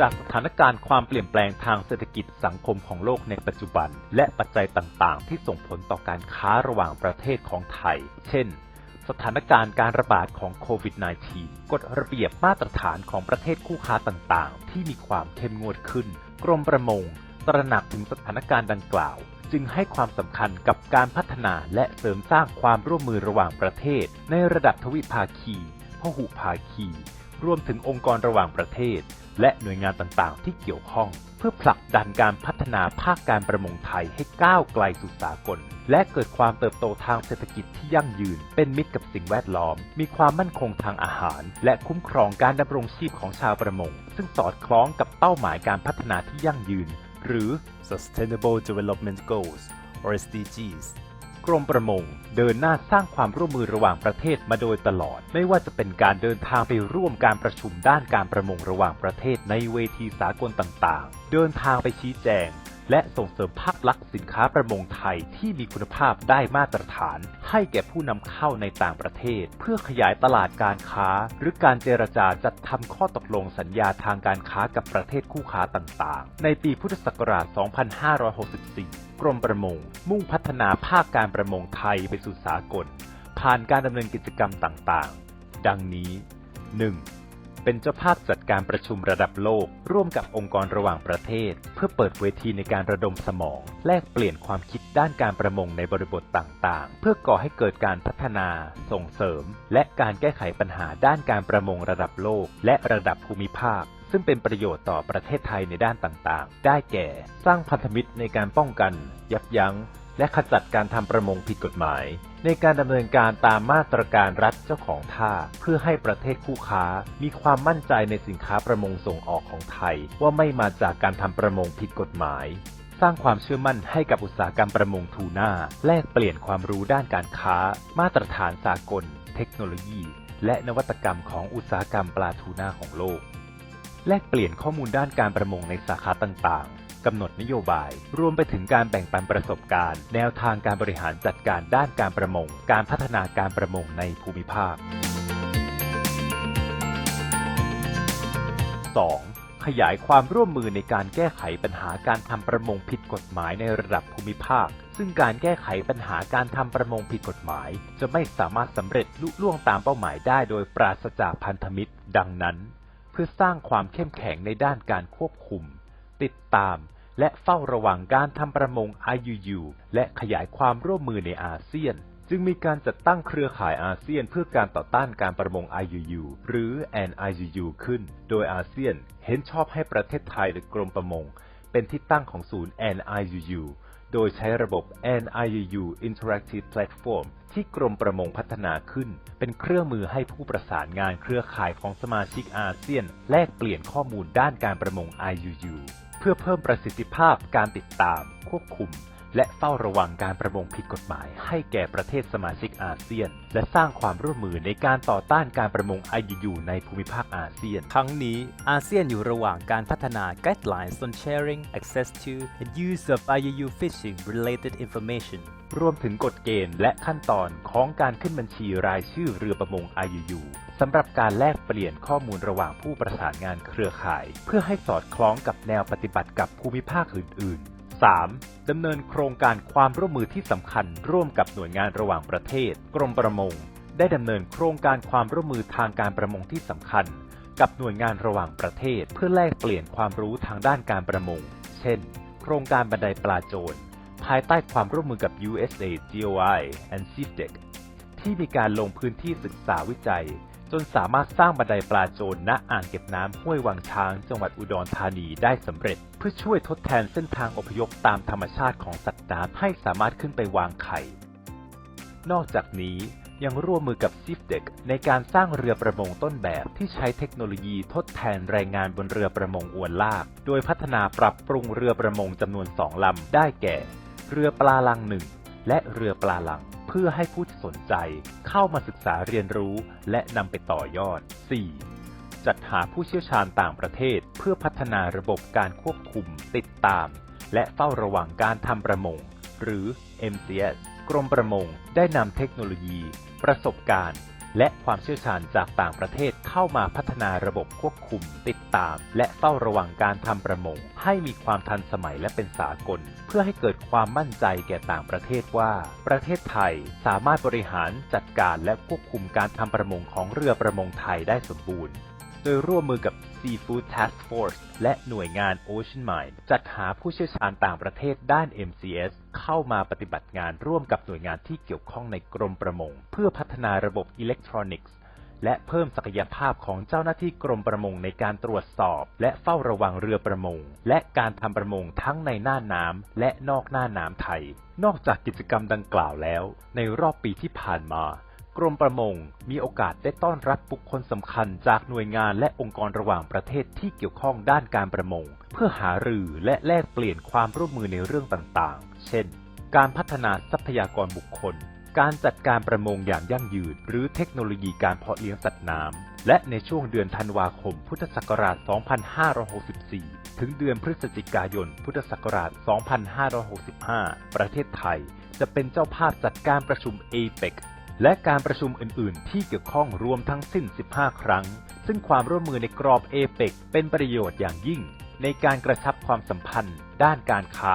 จากสถานการณ์ความเปลี่ยนแปลงทางเศรษฐกิจสังคมของโลกในปัจจุบัน และปัจจัยต่างๆ ที่ส่งผลต่อการค้าระหว่างประเทศของไทย เช่น สถานการณ์การระบาดของโควิด -19 กฎระเบียบมาตรฐานของประเทศคู่ค้าต่างๆ ที่มีความเข้มงวดขึ้น กรมประมง ตระหนักถึงสถานการณ์ดังกล่าว จึงให้ความสำคัญกับการพัฒนาและเสริมสร้างความร่วมมือระหว่างประเทศ ในระดับทวิภาคีพหุภาคี รวมถึงองค์กรระหว่างประเทศ และหน่วยงานต่างๆ ที่เกี่ยวข้อง เพื่อผลักดันการพัฒนาภาคการประมงไทยให้ก้าวไกลสู่สากล และเกิดความเติบโตทางเศรษฐกิจที่ยั่งยืน เป็นมิตรกับสิ่งแวดล้อม มีความมั่นคงทางอาหาร และคุ้มครองการดำรงชีพของชาวประมง ซึ่งสอดคล้องกับเป้าหมายการพัฒนาที่ยั่งยืน หรือ Sustainable Development Goals or SDGs กรมประมงเดินหน้าสร้างความร่วมมือระหว่างประเทศมาโดยตลอด ไม่ว่าจะเป็นการเดินทางไปร่วมการประชุมด้านการประมงระหว่างประเทศในเวทีสากลต่างๆ เดินทางไปชี้แจง และส่งเสริมภาพลักษณ์สินค้าประมงไทยที่มีคุณภาพได้มาตรฐาน ให้แก่ผู้นำเข้าในต่างประเทศ เพื่อขยายตลาดการค้า หรือการเจรจาจัดทำข้อตกลงสัญญาทางการค้ากับประเทศคู่ค้าต่างๆ ในปีพุทธศักราช 2564 กรมประมง มุ่งพัฒนาภาคการประมงไทยไปสู่สากล ผ่านการดำเนินกิจกรรมต่างๆ ดังนี้ 1. เป็นเจ้าภาพจัดการประชุมระดับโลก ร่วมกับองค์กรระหว่างประเทศ เพื่อเปิดเวทีในการระดมสมอง แลกเปลี่ยนความคิดด้านการประมงในบริบทต่างๆ เพื่อก่อให้เกิดการพัฒนา ส่งเสริม และการแก้ไขปัญหาด้านการประมงระดับโลก และระดับภูมิภาคซึ่งเป็นประโยชน์ต่อประเทศไทยในด้านต่างๆ ได้แก่ สร้างพันธมิตรในการป้องกัน ยับยั้ง และขจัดการทำประมงผิดกฎหมาย ในการดำเนินการตามมาตรการรัฐเจ้าของท่า เพื่อให้ประเทศคู่ค้า มีความมั่นใจในสินค้าประมงส่งออกของไทย ว่าไม่มาจากการทำประมงผิดกฎหมาย สร้างความเชื่อมั่นให้กับอุตสาหกรรมประมงทูน่าแลกเปลี่ยนความรู้ด้านการค้า มาตรฐานสากล เทคโนโลยี และนวัตกรรมของอุตสาหกรรมปลาทูน่าของโลก แลกเปลี่ยนข้อมูลด้านการประมงในสาขาต่างๆ กำหนดนโยบาย รวมไปถึงการแบ่งปันประสบการณ์ แนวทางการบริหารจัดการด้านการประมง การพัฒนาการประมงในภูมิภาค 2. ขยายความร่วมมือในการแก้ไขปัญหาการทำประมงผิดกฎหมายในระดับภูมิภาค ซึ่งการแก้ไขปัญหาการทำประมงผิดกฎหมาย จะไม่สามารถสำเร็จลุล่วงตามเป้าหมายได้โดยปราศจากพันธมิตร ดังนั้น เพื่อสร้างความเข้มแข็งในด้านการควบคุม ติดตาม และเฝ้าระวังการทำประมง IUU และขยายความร่วมมือในอาเซียน จึงมีการจัดตั้งเครือข่ายอาเซียนเพื่อการต่อต้านการประมง IUU หรือ NIUU ขึ้น โดยอาเซียนเห็นชอบให้ประเทศไทยหรือกรมประมง เป็นที่ตั้งของศูนย์ NIUU โดยใช้ระบบ NIUU Interactive Platform ที่กรมประมงพัฒนาขึ้น เป็นเครื่องมือให้ผู้ประสานงานเครือข่ายของสมาชิกอาเซียน แลกเปลี่ยนข้อมูลด้านการประมง IUU พื่อเพิ่มประสิทธิภาพการติดตาม ควบคุม และเฝ้าระวังการประมงผิดกฎหมาย ให้แก่ประเทศสมาชิกอาเซียน และสร้างความร่วมมือในการต่อต้านการประมง IUU ในภูมิภาคอาเซียน ทั้งนี้อาเซียนอยู่ระหว่างการพัฒนา guidelines on sharing access to and use of IUU fishing related information รวมถึงกฎเกณฑ์และขั้นตอนของการขึ้นบัญชีรายชื่อเรือประมง IUU สำหรับการแลกเปลี่ยนข้อมูลระหว่างผู้ประสานงานเครือข่าย เพื่อให้สอดคล้องกับแนวปฏิบัติกับภูมิภาคอื่น ๆ 3. ดำเนินโครงการความร่วมมือที่สำคัญร่วมกับหน่วยงานระหว่างประเทศ กรมประมง ได้ดำเนินโครงการความร่วมมือทางการประมงที่สำคัญ กับหน่วยงานระหว่างประเทศ เพื่อแลกเปลี่ยนความรู้ทางด้านการประมง เช่น โครงการบันไดปลาโจร ภายใต้ความร่วมมือกับ USA, GOI and CIFDEC ที่มีการลงพื้นที่ศึกษาวิจัย จนสามารถสร้างบันไดปลาโจรณอ่างเก็บน้ำห้วยวังช้าง จังหวัดอุดรธานีได้สำเร็จ เพื่อช่วยทดแทนเส้นทางอพยพตามธรรมชาติของสัตว์น้ำให้สามารถขึ้นไปวางไข่ นอกจากนี้ยังร่วมมือกับ c i f d e c ในการสร้างเรือประมงต้นแบบที่ใช้เทคโนโลยีทดแทนแรงงานบนเรือประมงอวนลาก โดยพัฒนาปรับปรุงเรือประมงจำนวนสองลำ ได้แก่ เรือปลาลังหนึ่งและเรือปลาลังเพื่อให้ผู้ที่สนใจเข้ามาศึกษาเรียนรู้และนำไปต่อยอด 4. จัดหาผู้เชี่ยวชาญต่างประเทศ เพื่อพัฒนาระบบการควบคุม ติดตาม และเฝ้าระวังการทำประมง หรือ MCS กรมประมงได้นำเทคโนโลยี ประสบการณ์ และความเชี่ยวชาญจากต่างประเทศเข้ามาพัฒนาระบบควบคุม ติดตาม และเฝ้าระวังการทำประมง ให้มีความทันสมัยและเป็นสากล เพื่อให้เกิดความมั่นใจแก่ต่างประเทศว่า ประเทศไทยสามารถบริหารจัดการและควบคุมการทำประมงของเรือประมงไทยได้สมบูรณ์ โดยร่วมมือกับ Seafood Task Force และหน่วยงาน Ocean Mind จัดหาผู้เชี่ยวชาญต่างประเทศด้าน MCS เข้ามาปฏิบัติงานร่วมกับหน่วยงานที่เกี่ยวข้องในกรมประมง เพื่อพัฒนาระบบอิเล็กทรอนิกส์ และเพิ่มศักยภาพของเจ้าหน้าที่กรมประมงในการตรวจสอบ และเฝ้าระวังเรือประมง และการทำประมงทั้งในหน้าน้ำและนอกหน้าน้ำไทย นอกจากกิจกรรมดังกล่าวแล้ว ในรอบปีที่ผ่านมา กรมประมงมีโอกาสได้ต้อนรับบุคคลสำคัญจากหน่วยงานและองค์กรระหว่างประเทศที่เกี่ยวข้องด้านการประมง เพื่อหารือและแลกเปลี่ยนความร่วมมือในเรื่องต่างๆ เช่น การพัฒนาทรัพยากรบุคคล การจัดการประมงอย่างยั่งยืน หรือเทคโนโลยีการเพาะเลี้ยงสัตว์น้ำ และในช่วงเดือนธันวาคม พุทธศักราช 2564 ถึงเดือนพฤศจิกายน พุทธศักราช 2565 ประเทศไทย จะเป็นเจ้าภาพจัดการประชุม APEC และการประชุมอื่น ๆ ที่เกี่ยวข้องรวมทั้งสิ้น 15 ครั้ง ซึ่งความร่วมมือในกรอบเอเปกเป็นประโยชน์อย่างยิ่ง ในการกระชับความสัมพันธ์ ด้านการค้า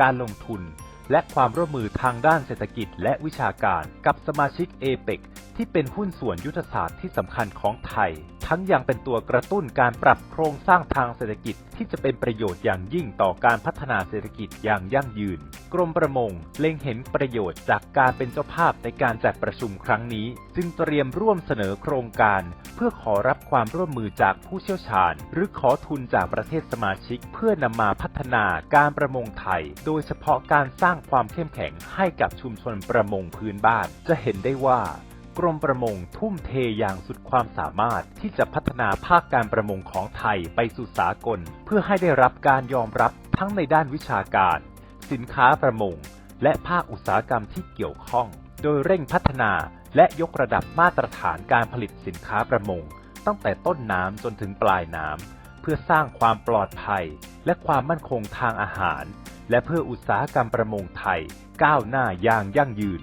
การลงทุน และความร่วมมือทางด้านเศรษฐกิจและวิชาการกับสมาชิกเอเปกที่เป็นหุ้นส่วนยุทธศาสตร์ที่สำคัญของไทย ทั้งยังเป็นตัวกระตุ้นการปรับโครงสร้างทางเศรษฐกิจที่จะเป็นประโยชน์อย่างยิ่งต่อการพัฒนาเศรษฐกิจอย่างยั่งยืน กรมประมงเล็งเห็นประโยชน์จากการเป็นเจ้าภาพในการจัดประชุมครั้งนี้ จึงเตรียมร่วมเสนอโครงการ เพื่อขอรับความร่วมมือจากผู้เชี่ยวชาญ หรือขอทุนจากประเทศสมาชิก เพื่อนำมาพัฒนาการประมงไทย โดยเฉพาะการสร้างความเข้มแข็งให้กับชุมชนประมงพื้นบ้าน จะเห็นได้ว่า รมประมงทุ่มเทอย่างสุดความสามารถที่จะพัฒนาภาคการประมงของไทยไปสู่สากล เพื่อให้ได้รับการยอมรับทั้งในด้านวิชาการ สินค้าประมง และภาคอุตสาหกรรมที่เกี่ยวข้อง โดยเร่งพัฒนาและยกระดับมาตรฐานการผลิตสินค้าประมง ตั้งแต่ต้นน้ำจนถึงปลายน้ำเพื่อสร้างความปลอดภัย และความมั่นคงทางอาหาร และเพื่ออุตสาหกรรมประมงไทยก้าวหน้าอย่างยั่งยืน